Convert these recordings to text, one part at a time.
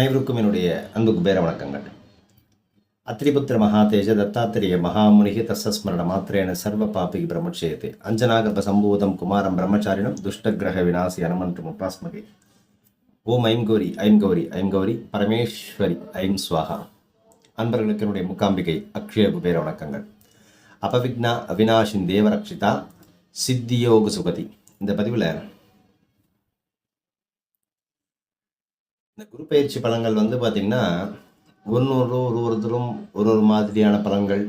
அனைவருக்கும் என்னுடைய அன்பு குபேர வணக்கங்கள். அத்திரிபுத்திர மகாதேஜ தத்தாத்திரிய மகாமுனிகி தசஸ்மரண மாத்திரேன சர்வ பாபிகி பிரம்மட்சேயத்தை அஞ்சனாகர்ப சம்பூதம் குமாரம் பிரம்மச்சாரிணம் துஷ்டகிரக விநாசி அனுமன்றும் உபாஸ்மகி. ஓம் ஐம் கௌரி ஐம் கௌரி ஐம் கௌரி பரமேஸ்வரி ஐம் சுவாகா. அன்பர்களுக்கு என்னுடைய முக்காம்பிகை அக்ஷய குபேர வணக்கங்கள். அபவிக்னா அவினாஷின் தேவரக்ஷிதா சித்தியோக சுகதி இந்த பதிவில் இந்த குரு பயிற்சி பழங்கள் வந்து பார்த்திங்கன்னா ஒன்று ஒரு ஒரு ஒருத்தரும் ஒரு ஒரு மாதிரியான பழங்கள்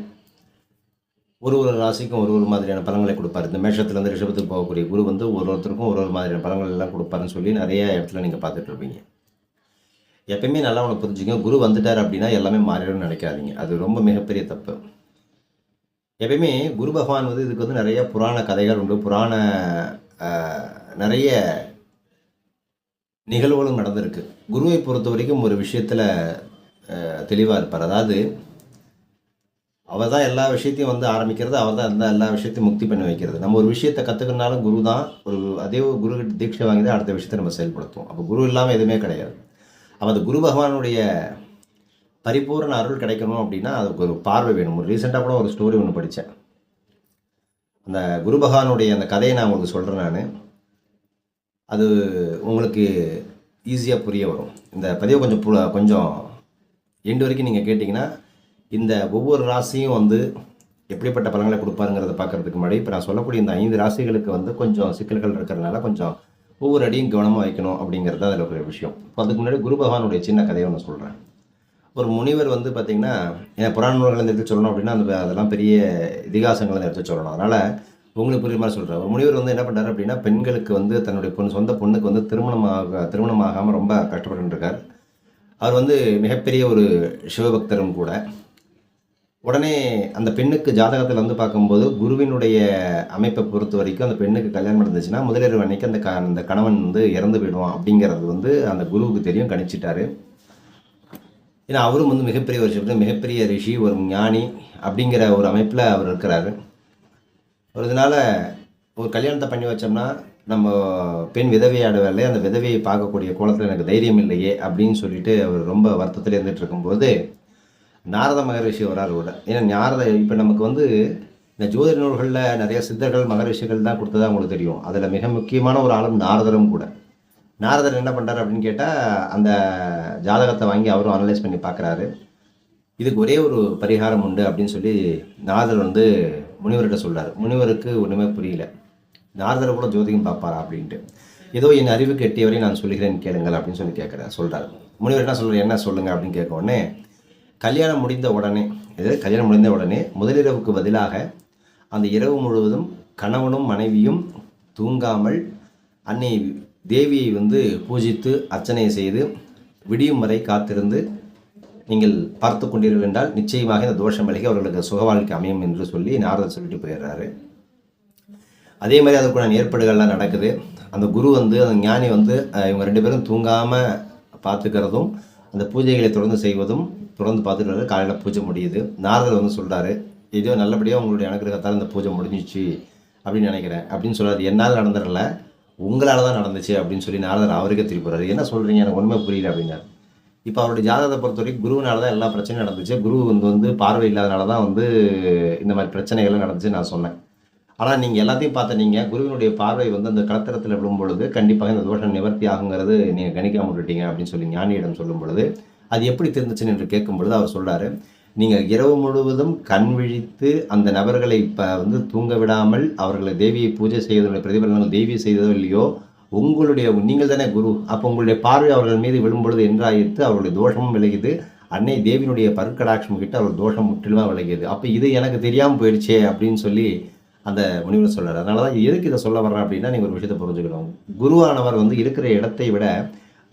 ஒரு ஒரு ராசிக்கும் ஒரு ஒரு மாதிரியான பழங்களை கொடுப்பாரு. இந்த மேஷத்துலேருந்து ரிஷபத்துக்கு போகக்கூடிய குரு வந்து ஒரு ஒருத்தருக்கும் ஒரு ஒரு மாதிரியான பழங்கள் எல்லாம் கொடுப்பாருன்னு சொல்லி நிறைய இடத்துல நீங்கள் பார்த்துட்டு இருப்பீங்க. எப்பயுமே நல்லா உனக்கு புரிஞ்சுங்க குரு வந்துட்டார் அப்படின்னா எல்லாமே மாறிடும்னு நினைக்காதீங்க. அது ரொம்ப மிகப்பெரிய தப்பு. எப்பயுமே குரு பகவான் வந்து இதுக்கு வந்து நிறைய புராண கதைகள் உண்டு. புராண நிறைய நிகழ்வுகளும் நடந்திருக்கு. குருவை பொறுத்த வரைக்கும் ஒரு விஷயத்தில் தெளிவாக இருப்பார். அதாவது அவர் தான் எல்லா விஷயத்தையும் வந்து ஆரம்பிக்கிறது அவர் தான் இருந்தால் எல்லா விஷயத்தையும் முக்தி பண்ணி வைக்கிறது. நம்ம ஒரு விஷயத்தை கற்றுக்கணுனாலும் குரு தான் ஒரு அதே குரு கிட்ட தீட்சை வாங்கி தான் அடுத்த விஷயத்தை நம்ம செயல்படுத்துவோம். அப்போ குரு இல்லாமல் எதுவுமே கிடையாது. அப்போ அந்த குரு பகவானுடைய பரிபூரண அருள் கிடைக்கணும் அப்படின்னா அதுக்கு ஒரு பார்வை வேணும். ஒரு ரீசெண்டாக கூட ஒரு ஸ்டோரி ஒன்று படித்தேன் அந்த குரு பகவானுடைய அந்த கதையை நான் உங்களுக்கு சொல்கிறேன் நான். அது உங்களுக்கு ஈஸியாக புரிய வரும். இந்த பதிவை கொஞ்சம் புல கொஞ்சம் எண்டு வரைக்கும் நீங்கள் கேட்டிங்கன்னா இந்த ஒவ்வொரு ராசியும் வந்து எப்படிப்பட்ட பலன்களை கொடுப்பாருங்கிறத பார்க்கறதுக்கு முன்னாடி இப்போ நான் சொல்லக்கூடிய இந்த ஐந்து ராசிகளுக்கு வந்து கொஞ்சம் சிக்கல்கள் இருக்கிறதுனால கொஞ்சம் ஒவ்வொரு அடியும் கவனமாக வைக்கணும் அப்படிங்கிறது அதில் ஒரு விஷயம். இப்போ அதுக்கு முன்னாடி குரு பகவானுடைய சின்ன கதையை ஒன்று சொல்கிறேன் ஒரு முனிவர் வந்து பார்த்திங்கன்னா ஏன்னா புராண நூல்களை எடுத்து சொல்லணும் அப்படின்னா அந்த அதெல்லாம் பெரிய இதிகாசங்களை எடுத்து சொல்லணும். அதனால் உங்களுக்கு புரியுமா சொல்கிறார் சொல்கிறேன் ஒரு முனிவர் வந்து என்ன பண்ணுறாரு அப்படின்னா பெண்களுக்கு வந்து தன்னுடைய பொண்ணு சொந்த பொண்ணுக்கு வந்து திருமணமாக ஆகாமல் ரொம்ப கஷ்டப்பட்டுருக்கார். அவர் வந்து மிகப்பெரிய ஒரு சிவபக்தரும் கூட. உடனே அந்த பெண்ணுக்கு ஜாதகத்தில் வந்து பார்க்கும்போது குருவினுடைய அமைப்பை பொறுத்த வரைக்கும் அந்த பெண்ணுக்கு கல்யாணம் நடந்துச்சுன்னா முதலிரவு அன்னைக்கு அந்த க அந்த கணவன் வந்து இறந்து போயிடுவான் அப்படிங்கிறது வந்து அந்த குருவுக்கு தெரியும் கணிச்சிட்டாரு. ஏன்னா அவரும் வந்து மிகப்பெரிய ஒரு மிகப்பெரிய ரிஷி ஒரு ஞானி அப்படிங்கிற ஒரு அமைப்பில் அவர் இருக்கிறாரு. ஒரு இதனால் ஒரு கல்யாணத்தை பண்ணி வச்சோம்னா நம்ம பெண் விதவையாட வேலை அந்த விதவையை பார்க்கக்கூடிய கோலத்தில் எனக்கு தைரியம் இல்லையே அப்படின்னு சொல்லிட்டு அவர் ரொம்ப வருத்தத்தில் இருந்துகிட்டு இருக்கும்போது நாரத மகரிஷி வராரு கூட. ஏன்னா நாரத இப்போ நமக்கு வந்து இந்த ஜோதிட நூல்களில் நிறைய சித்தர்கள் மகரிஷிகள் தான் கொடுத்ததா உங்களுக்கு தெரியும். அதில் மிக முக்கியமான ஒரு ஆளும் நாரதரும் கூட. நாரதர் என்ன பண்ணுறாரு அப்படின்னு கேட்டால் அந்த ஜாதகத்தை வாங்கி அவரும் அனலைஸ் பண்ணி பார்க்குறாரு. இதுக்கு ஒரே ஒரு பரிகாரம் உண்டு அப்படின்னு சொல்லி நாரதர் வந்து முனிவர்கிட்ட சொல்கிறார் முனிவருக்கு ஒன்றுமே புரியல. நாரதரை கூட ஜோதிகம் பார்ப்பாரா அப்படின்ட்டு. ஏதோ என் அறிவுக்கு எட்டியவரை நான் சொல்லுகிறேன் கேளுங்கள் அப்படின்னு சொல்லி கேட்குறேன் சொல்கிறார் முனிவர் என்ன சொல்கிறார் என்ன சொல்லுங்கள் அப்படின்னு கேட்க உடனே கல்யாணம் முடிந்த உடனே இது கல்யாணம் முடிந்த உடனே முதலிரவுக்கு பதிலாக அந்த இரவு முழுவதும் கணவனும் மனைவியும் தூங்காமல் அன்னை தேவியை வந்து பூஜித்து அர்ச்சனை செய்து விடியும் வரை காத்திருந்து நீங்கள் பார்த்து கொண்டீர்கள் என்றால் நிச்சயமாக இந்த தோஷம் விலகி அவர்களுக்கு சுக வாழ்க்கை அமையும் என்று சொல்லி நாரதர் சொல்லிட்டு போயிடுறாரு. அதே மாதிரி அதுக்குள்ள ஏற்பாடுகள்லாம் நடக்குது. அந்த குரு வந்து அந்த ஞானி வந்து இவங்க ரெண்டு பேரும் தூங்காமல் பார்த்துக்கிறதும் அந்த பூஜைகளை தொடர்ந்து செய்வதும் தொடர்ந்து பார்த்துக்கிறது காலையில் பூஜை முடியுது. நாரதர் வந்து சொல்கிறாரு இதோ நல்லபடியாக உங்களுடைய அனுகிரகத்தால் இந்த பூஜை முடிஞ்சிச்சு அப்படின்னு நினைக்கிறேன். அப்படின்னு சொல்கிறார் என்னால் நடந்துடல உங்களால் தான் நடந்துச்சு அப்படின்னு சொல்லி நாரதர் அவருக்கே திருப்பி போறாரு. என்ன சொல்கிறீங்க எனக்கு உண்மை புரியல அப்படின்னாரு. இப்போ அவருடைய ஜாதகத்தை பொறுத்த வரைக்கும் குருவினால தான் எல்லா பிரச்சனையும் நடந்துச்சு. குரு வந்து வந்து பார்வை இல்லாதனால தான் வந்து இந்த மாதிரி பிரச்சனைகள்லாம் நடந்துச்சு நான் சொன்னேன். ஆனால் நீங்கள் எல்லாத்தையும் பார்த்து நீங்கள் குருவினுடைய பார்வை வந்து அந்த கலத்தரத்தில் விழும் பொழுது கண்டிப்பாக இந்த தோஷம் நிவர்த்தி ஆகுங்கிறது நீங்கள் கணிக்காம விட்டுட்டீங்க அப்படின்னு சொல்லி ஞானியிடம் சொல்லும் பொழுது அது எப்படி தெரிஞ்சுச்சுன்னு என்று கேட்கும் பொழுது அவர் சொல்கிறாரு நீங்கள் இரவு முழுவதும் கண் விழித்து அந்த நபர்களை இப்போ வந்து தூங்க விடாமல் அவர்களை தேவியை பூஜை செய்வதனுடைய பிரதிபலனங்கள் தேவி செய்ததோ இல்லையோ உங்களுடைய நீங்கள் தானே குரு. அப்போ உங்களுடைய பார்வை அவர்கள் மீது விழும்பொழுது என்றாயிற்று அவருடைய தோஷமும் விலகிது அன்னை தேவியினுடைய பருக்கடாட்சம் கிட்ட அவர் தோஷம் முற்றிலுமாக விலகியது. அப்போ இது எனக்கு தெரியாமல் போயிடுச்சே அப்படின்னு சொல்லி அந்த முனிவர் சொல்கிறார் அதனால தான் எதுக்கு இதை சொல்ல வர்றேன் அப்படின்னா நீங்கள் ஒரு விஷயத்தை புரிஞ்சுக்கணும். குருவானவர் வந்து இருக்கிற இடத்தை விட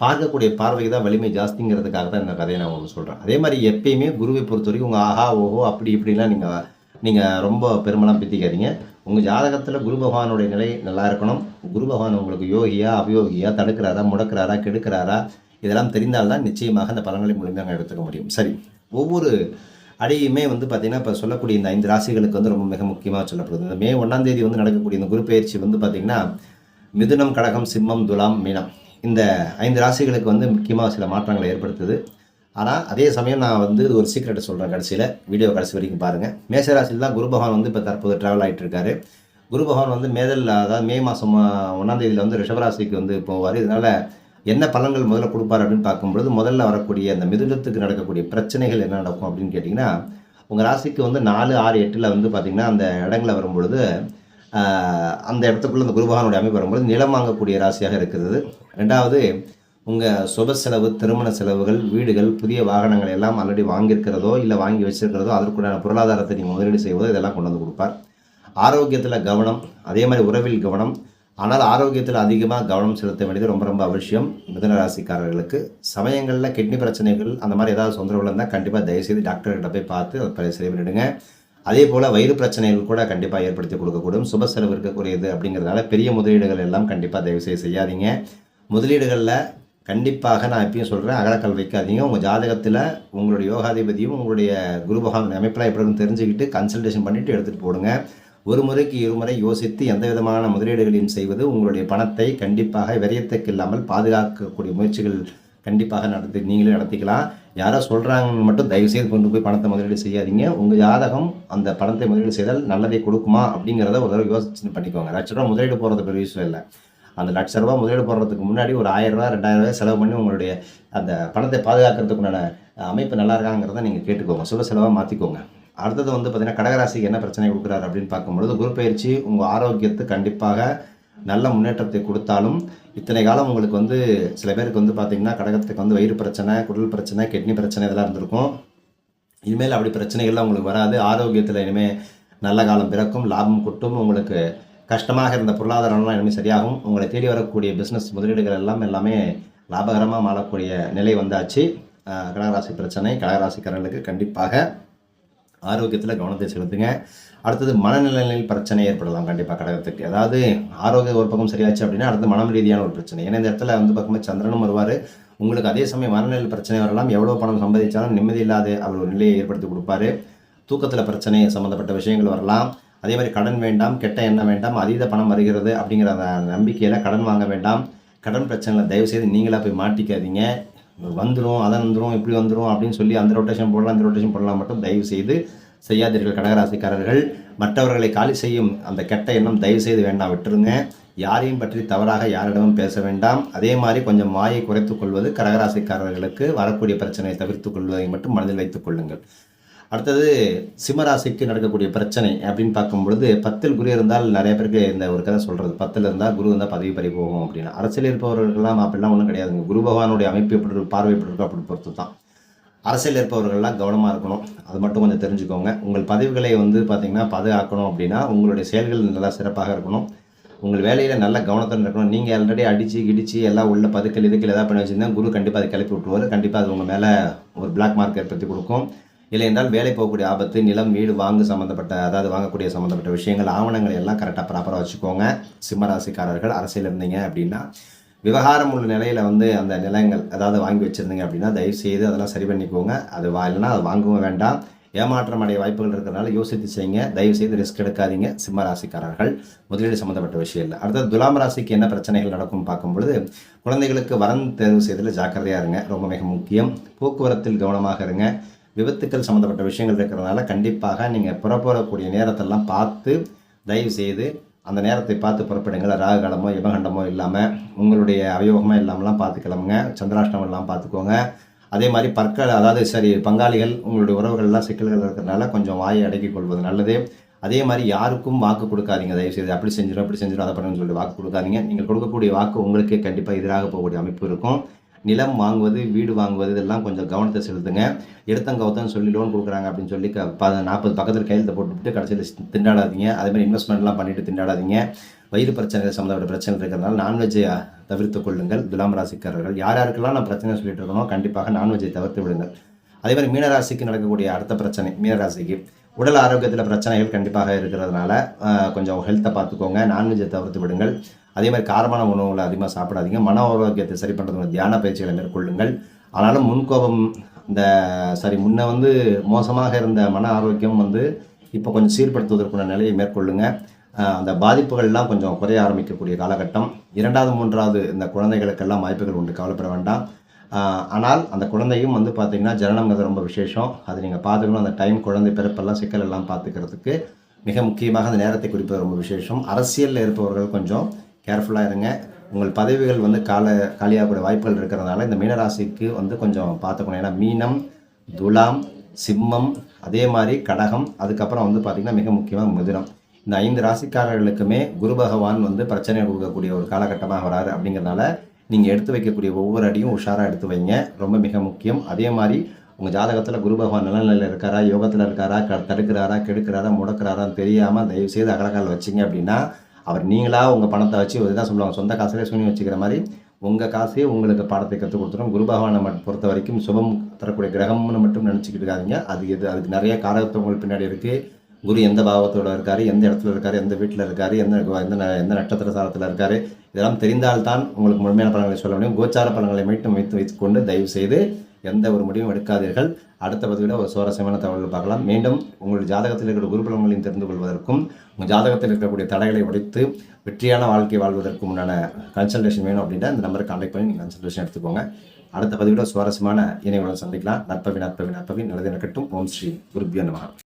பார்க்கக்கூடிய பார்வைக்கு தான் வலிமை ஜாஸ்திங்கிறதுக்காக தான் இந்த கதையை நான் உங்களுக்கு சொல்கிறேன் அதே மாதிரி எப்பயுமே குருவை பொறுத்த வரைக்கும் உங்கள் ஆஹா ஓஹோ அப்படி இப்படிலாம் நீங்கள் நீங்கள் ரொம்ப பெருமெல்லாம் பித்திக்காதீங்க உங்கள் ஜாதகத்தில் குரு பகவானுடைய நிலை நல்லா இருக்கணும். குரு பகவான் உங்களுக்கு யோகியா அபயோகியா தடுக்கிறாரா முடக்கிறாரா கெடுக்கிறாரா இதெல்லாம் தெரிந்தால்தான் நிச்சயமாக அந்த பலன்களை முழுமையாக எடுத்துக்க முடியும். சரி ஒவ்வொரு அடியுமே வந்து பார்த்திங்கன்னா இப்போ சொல்லக்கூடிய இந்த ஐந்து ராசிகளுக்கு வந்து ரொம்ப மிக முக்கியமாக சொல்லப்படுது. இந்த மே ஒன்றாம் தேதி வந்து நடக்கக்கூடிய இந்த குரு பயிற்சி வந்து பார்த்திங்கன்னா மிதுனம் கடகம் சிம்மம் துலாம் மீனம். இந்த ஐந்து ராசிகளுக்கு வந்து முக்கியமாக சில மாற்றங்களை ஏற்படுத்துது. ஆனால் அதே சமயம் நான் வந்து ஒரு சீக்ரெட்டை சொல்கிறேன் கடைசியில். வீடியோ கடைசி வரைக்கும் பாருங்கள் மேசராசியில் தான் குரு பகவான் வந்து இப்போ தற்போது ட்ராவல் ஆகிட்டு இருக்காரு குரு பகவான் வந்து மேதல் அதாவது மே மாதம் ஒன்றாந்தேதியில் வந்து ரிஷபராசிக்கு வந்து போவார். இதனால் என்ன பலன்கள் முதல்ல கொடுப்பார் அப்படின்னு பார்க்கும்பொழுது முதல்ல வரக்கூடிய அந்த மிதுனத்துக்கு நடக்கக்கூடிய பிரச்சனைகள் என்ன நடக்கும் அப்படின்னு கேட்டிங்கன்னா உங்கள் ராசிக்கு வந்து நாலு ஆறு எட்டில் வந்து பார்த்திங்கன்னா அந்த இடங்களில் வரும்பொழுது அந்த இடத்துக்குள்ளே அந்த குருபகவானுடைய அமைப்பு வரும்பொழுது நிலம் வாங்கக்கூடிய ராசியாக இருக்கிறது. ரெண்டாவது உங்கள் சுப செலவு திருமண செலவுகள் வீடுகள் புதிய வாகனங்கள் எல்லாம் ஆல்ரெடி வாங்கியிருக்கிறதோ இல்லை வாங்கி வச்சிருக்கிறதோ அதற்குண்டான பொருளாதாரத்தை நீங்கள் முதலீடு செய்வதோ இதெல்லாம் கொண்டு வந்து கொடுப்பார். ஆரோக்கியத்தில் கவனம் அதே மாதிரி உறவில் கவனம். ஆனால் ஆரோக்கியத்தில் அதிகமாக கவனம் செலுத்த வேண்டியது ரொம்ப ரொம்ப அவசியம் மிதுன ராசிக்காரர்களுக்கு. சமயங்களில் கிட்னி பிரச்சனைகள் அந்த மாதிரி ஏதாவது தொந்தரவுகள் இருந்தால் கண்டிப்பாக தயவுசெய்து டாக்டர்கிட்ட போய் பார்த்து அதை சரி பண்ணிவிடுங்க அதே போல் வயிறு பிரச்சனைகள் கூட கண்டிப்பாக ஏற்படுத்தி கொடுக்கக்கூடும். சுப செலவு இருக்கக்கூடியது அப்படிங்கிறதுனால பெரிய முதலீடுகள் எல்லாம் கண்டிப்பாக தயவுசெய்து செய்யாதீங்க. முதலீடுகளில் கண்டிப்பாக நான் எப்பயும் சொல்கிறேன் அகலக்கல் வைக்காதீங்க. உங்கள் ஜாதகத்தில் உங்களுடைய யோகாதிபதியும் உங்களுடைய குரு பகவான் அமைப்பெல்லாம் எப்படி இருக்குன்னு தெரிஞ்சுக்கிட்டு கன்சல்டேஷன் பண்ணிவிட்டு எடுத்துகிட்டு போடுங்க. ஒரு முறைக்கு இருமுறை யோசித்து எந்த விதமான முதலீடுகளையும் செய்வது உங்களுடைய பணத்தை கண்டிப்பாக விரயத்துக்கு இல்லாமல் பாதுகாக்கக்கூடிய முயற்சிகள் கண்டிப்பாக நடத்தி நீங்களே நடத்திக்கலாம். யாரோ சொல்கிறாங்கன்னு மட்டும் தயவுசெய்து கொண்டு போய் பணத்தை முதலீடு செய்யாதீங்க. உங்கள் ஜாதகம் அந்த பணத்தை முதலீடு செய்தால் நல்லதை கொடுக்குமா அப்படிங்கிறத ஒரு தடவை யோசிச்சு பண்ணிக்கோங்க. லட்ச ரூபா முதலீடு போகிறது பெரிய விஷயம் இல்லை. அந்த லட்ச ரூபா முதலீடு போடுறதுக்கு முன்னாடி ஒரு ஆயிரம் ரூபா ரெண்டாயிரம் ரூபாய் செலவு பண்ணி உங்களுடைய அந்த பணத்தை பாதுகாக்கிறதுக்குண்டான அமைப்பு நல்லா இருக்காங்கிறத நீங்கள் கேட்டுக்கோங்க. சுப செலவாக மாற்றிக்கோங்க அடுத்தது வந்து பார்த்தீங்கன்னா கடகராசிக்கு என்ன பிரச்சனை கொடுக்குறாரு அப்படின்னு பார்க்கும்பொழுது குரு பயிற்சி உங்கள் ஆரோக்கியத்தை கண்டிப்பாக நல்ல முன்னேற்றத்தை கொடுத்தாலும் இத்தனை காலம் உங்களுக்கு வந்து சில பேருக்கு வந்து பார்த்திங்கன்னா கடகத்துக்கு வந்து வயிறு பிரச்சனை குடல் பிரச்சனை கிட்னி பிரச்சனை இதெல்லாம் இருந்திருக்கும். இனிமேல் அப்படி பிரச்சனைகள்லாம் உங்களுக்கு வராது. ஆரோக்கியத்தில் இனிமேல் நல்ல காலம் பிறக்கும் லாபம் கொட்டும் உங்களுக்கு கஷ்டமாக இருந்த பொருளாதாரம்லாம் இனிமேல் சரியாகும். உங்களை தேடி வரக்கூடிய பிஸ்னஸ் முதலீடுகள் எல்லாம் எல்லாமே லாபகரமாக மாறக்கூடிய நிலை வந்தாச்சு. கடகராசி பிரச்சனை கடகராசிக்காரர்களுக்கு கண்டிப்பாக ஆரோக்கியத்தில் கவனத்தை செலுத்துங்க. அடுத்தது மனநிலையில் பிரச்சனை ஏற்படலாம் கண்டிப்பாக கடகத்துக்கு. அதாவது ஆரோக்கியம் ஒரு பக்கம் சரியாச்சு அப்படின்னா அடுத்து மனம் ரீதியான ஒரு பிரச்சனை. ஏன்னா இந்த இடத்துல வந்து பக்கமே சந்திரனும் வருவார். உங்களுக்கு அதே சமயம் மனநிலை பிரச்சனை வரலாம். எவ்வளோ பணம் சம்பாதிச்சாலும் நிம்மதி இல்லாத அவர் ஒரு நிலையை ஏற்படுத்தி கொடுப்பாரு. தூக்கத்தில் பிரச்சனை சம்மந்தப்பட்ட விஷயங்கள் வரலாம். அதே மாதிரி கடன் வேண்டாம் கெட்ட எண்ணம் வேண்டாம் அதீத பணம் வருகிறது அப்படிங்கிற நம்பிக்கையில் கடன் வாங்க வேண்டாம். கடன் பிரச்சனையில் தயவுசெய்து நீங்களாக போய் மாட்டிக்காதீங்க. வந்துடும் அதை வந்துடும் இப்படி வந்துடும் அப்படின்னு சொல்லி அந்த ரொட்டேஷன் போடலாம் அந்த ரொட்டேஷன் போடலாம் மட்டும் தயவு செய்து செய்யாதீர்கள் கடகராசிக்காரர்கள். மற்றவர்களை காலி செய்யும் அந்த கெட்ட எண்ணம் தயவு செய்து வேண்டாம் விட்டுருங்க. யாரையும் பற்றி தவறாக யாரிடமும் பேச வேண்டாம். அதே மாதிரி கொஞ்சம் வாயை குறைத்துக் கொள்வது கடகராசிக்காரர்களுக்கு வரக்கூடிய பிரச்சனையை தவிர்த்துக் கொள்வதை மட்டும் மனதில் வைத்துக் கொள்ளுங்கள். அடுத்தது சிம்மராசிக்கு நடக்கக்கூடிய பிரச்சனை அப்படின்னு பார்க்கும் பொழுது பத்தில் குரு இருந்தால் நிறைய பேருக்கு இந்த ஒரு கதை சொல்கிறது பத்தில் இருந்தால் குரு இருந்தால் பதவி பறி போகும் அப்படின்னு. அரசியல் இருப்பவர்கள்லாம் அப்படிலாம் ஒன்றும் கிடையாதுங்க. குரு பகவானுடைய அமைப்பு எப்படி இருக்கும் பார்வை எப்படி இருக்கும் அப்படி பொறுத்து தான் அரசியல் இருப்பவர்கள்லாம் கவனமாக இருக்கணும். அது மட்டும் கொஞ்சம் தெரிஞ்சுக்கோங்க. உங்கள் பதவிகளை வந்து பார்த்திங்கன்னா பாதுகாக்கணும் அப்படின்னா உங்களுடைய செயல்கள் நல்லா சிறப்பாக இருக்கணும். உங்கள் வேலையில் நல்ல கவனத்துடன் இருக்கணும். நீங்கள் ஆல்ரெடி அடித்து கிடிச்சு எல்லாம் உள்ள பதுக்கல் இதுக்கல் ஏதாவது பண்ணி வச்சுருந்தா குரு கண்டிப்பாக அதை கிளப்பி விட்டுருவார். கண்டிப்பாக அது உங்கள் மேலே ஒரு பிளாக் மார்க் ஏற்படுத்தி கொடுக்கும். இல்லை என்றால் வேலை போகக்கூடிய ஆபத்து நிலம் வீடு வாங்கு சம்மந்தப்பட்ட அதாவது வாங்கக்கூடிய சம்மந்தப்பட்ட விஷயங்கள் ஆவணங்கள் எல்லாம் கரெக்டாக ப்ராப்பராக வச்சுக்கோங்க. சிம்மராசிக்காரர்கள் அரசியல் இருந்தீங்க அப்படின்னா விவகாரம் உள்ள நிலையில் வந்து அந்த நிலங்கள் அதாவது வாங்கி வச்சுருந்தீங்க அப்படின்னா தயவு செய்து அதெல்லாம் சரி பண்ணிக்கோங்க. அது வா இல்லைன்னா அது வாங்கவும் வேண்டாம். ஏமாற்றம் அடைய வாய்ப்புகள் இருக்கிறதுனால யோசித்து செய்யுங்க. தயவு செய்து ரிஸ்க் எடுக்காதீங்க. சிம்ம ராசிக்காரர்கள் முதலீடு சம்மந்தப்பட்ட விஷயம் இல்லை. அடுத்தது துலாம் ராசிக்கு என்ன பிரச்சனைகள் நடக்கும் பார்க்கும்பொழுது குழந்தைகளுக்கு வரன் தேர்வு செய்ததில் ஜாக்கிரதையாக இருங்க. ரொம்ப மிக முக்கியம். போக்குவரத்தில் கவனமாக இருங்க. விபத்துக்கள் சம்மந்தப்பட்ட விஷயங்கள் இருக்கிறதுனால கண்டிப்பாக நீங்கள் புறப்படக்கூடிய நேரத்தெல்லாம் பார்த்து தயவு செய்து அந்த நேரத்தை பார்த்து புறப்படுங்கள். ராகுகாலமோ காலமோ இல்லாமல் உங்களுடைய அவயோகமோ இல்லாமலாம் பார்த்துக்கலாமுங்க. சந்திராஷ்டமம் எல்லாம் பார்த்துக்கோங்க. அதே மாதிரி பற்கள் அதாவது சரி பங்காளிகள் உங்களுடைய உறவுகள்லாம் சிக்கல்கள் இருக்கிறதுனால கொஞ்சம் வாயை அடக்கிக் கொள்வது நல்லது. அதே மாதிரி யாருக்கும் வாக்கு கொடுக்காதீங்க. தயவு செய்து அப்படி செஞ்சிடும் அப்படி செஞ்சிடும் அதை பண்ணுன்னு சொல்லி வாக்கு கொடுக்காதீங்க. நீங்கள் கொடுக்கக்கூடிய வாக்கு உங்களுக்கே கண்டிப்பாக எதிராக போகக்கூடிய அமைப்பு இருக்கும். நிலம் வாங்குவது வீடு வாங்குவது இதெல்லாம் கொஞ்சம் கவனத்தை செலுத்துங்க. எடுத்தங்கவுத்தன்னு சொல்லி லோன் கொடுக்குறாங்க அப்படின்னு சொல்லி க ப நாற்பது பக்கத்தில் கையெழுத்து போட்டுவிட்டு கடைசியில் திண்டாடாதீங்க. அதே மாதிரி இன்வெஸ்ட்மெண்ட்லாம் பண்ணிட்டு திண்டாடாதீங்க. வயிறு பிரச்சனை சம்மந்தப்பட்ட பிரச்சனை இருக்கிறதுனால நான்வெஜ்ஜை தவிர்த்து கொள்ளுங்கள். துலாம் ராசிக்காரர்கள் யார் யாருக்கெல்லாம் நான் பிரச்சனை சொல்லிட்டு இருக்கணும் கண்டிப்பாக நான்வெஜ்ஜை தவிர்த்து விடுங்கள். அதே மாதிரி மீனராசிக்கு நடக்கக்கூடிய அடுத்த பிரச்சனை மீனராசிக்கு உடல் ஆரோக்கியத்தில் பிரச்சனைகள் கண்டிப்பாக இருக்கிறதுனால கொஞ்சம் ஹெல்த்தை பார்த்துக்கோங்க. நான்வெஜ்ஜை தவிர்த்து விடுங்கள். அதே மாதிரி காரமான உணவுகளை அதிகமாக சாப்பிடாதீங்க. மன ஆரோக்கியத்தை சரி பண்ணுறதுக்கு தியான பயிற்சிகளை மேற்கொள்ளுங்கள். ஆனாலும் முன்கோபம் இந்த சரி முன்ன வந்து மோசமாக இருந்த மன ஆரோக்கியம் வந்து இப்போ கொஞ்சம் சீர்படுத்துவதற்குள்ள நிலையை மேற்கொள்ளுங்க. அந்த பாதிப்புகள்லாம் கொஞ்சம் குறைய ஆரம்பிக்கக்கூடிய காலகட்டம். இரண்டாவது மூன்றாவது இந்த குழந்தைகளுக்கெல்லாம் வாய்ப்புகள் உண்டு. கவலைப்பட வேண்டாம். ஆனால் அந்த குழந்தையும் வந்து பார்த்திங்கன்னா ஜனனம்ங்கிறது ரொம்ப விசேஷம். அது நீங்கள் பார்த்துக்கணும் அந்த டைம் குழந்தை பிறப்பெல்லாம் சிக்கல் எல்லாம் பார்த்துக்கிறதுக்கு மிக முக்கியமாக அந்த நேரத்தை குறிப்பது ரொம்ப விசேஷம். அரசியலில் இருப்பவர்கள் கொஞ்சம் கேர்ஃபுல்லாக இருங்க. உங்கள் பதவிகள் வந்து கால காலியாகக்கூடிய வாய்ப்புகள் இருக்கிறதுனால இந்த மீனராசிக்கு வந்து கொஞ்சம் பார்த்துக்கணும். ஏன்னா மீனம் துலாம் சிம்மம் அதே மாதிரி கடகம் அதுக்கப்புறம் வந்து பார்த்திங்கன்னா மிக முக்கியமாக மிதுனம். இந்த ஐந்து ராசிக்காரர்களுக்குமே குரு பகவான் வந்து பிரச்சனை கொடுக்கக்கூடிய ஒரு காலகட்டமாக வராரு அப்படிங்கிறதுனால நீங்கள் எடுத்து வைக்கக்கூடிய ஒவ்வொரு அடியும் உஷாராக எடுத்து வைங்க. ரொம்ப மிக முக்கியம். அதே மாதிரி உங்கள் ஜாதகத்தில் குரு பகவான் நல்ல நிலையில் இருக்காரா? யோகத்தில் இருக்காரா? க தடுக்கிறாரா? கெடுக்கிறாரா? முடக்கிறாரான்னு தெரியாமல் தயவுசெய்து அகலக்கால் வச்சிங்க அப்படின்னா அவர் நீங்களாக உங்கள் பணத்தை வச்சு இதுதான் சொல்லுவாங்க சொந்த காசுலேயே சூனி வச்சுக்கிற மாதிரி உங்கள் காசே உங்களுக்கு பாடத்தை கற்றுக் கொடுத்துரும். குரு பகவானை மட்டும் பொறுத்த வரைக்கும் சுபம் தரக்கூடிய கிரகம்னு மட்டும் நினச்சிக்கிட்டு இருக்காதிங்க. அது எது அதுக்கு நிறைய காரகத்துவங்கள் பின்னாடி இருக்குது குரு எந்த பாவத்தோட இருக்கார் எந்த இடத்துல இருக்கார் எந்த வீட்டில் இருக்கார் எந்த எந்த எந்த நட்சத்திர சாரத்தில் இருக்கார் இதெல்லாம் தெரிந்தால்தான் உங்களுக்கு முழுமையான பலன்களை சொல்ல முடியும். கோச்சார பலன்களை மீட்டும் வைத்து வைத்துக்கொண்டு தயவு செய்து எந்த ஒரு முடிவும் எடுக்காதீர்கள். அடுத்த பதிவில் ஒரு சுவாரஸ்யமான தகவல்கள் பார்க்கலாம். மீண்டும் உங்கள் ஜாதகத்தில் இருக்கிற குரு தெரிந்து கொள்வதற்கும் உங்கள் ஜாதகத்தில் இருக்கக்கூடிய தடைகளை உடைத்து வெற்றியான வாழ்க்கை வாழ்வதற்கும் உண்டான கன்சல்டேஷன் வேணும் அப்படின்னா இந்த நம்பரை கான்டாக்ட் பண்ணி நீங்கள் கன்சல்டேஷன் எடுத்துக்கோங்க. அடுத்த பதிவில் சுவாரஸ்யமான இணைவுடன் சந்திக்கலாம். நற்பவி நற்பவி நற்பவி. நல்லது நடக்கட்டும். ஓம் ஸ்ரீ குருபியோ நமः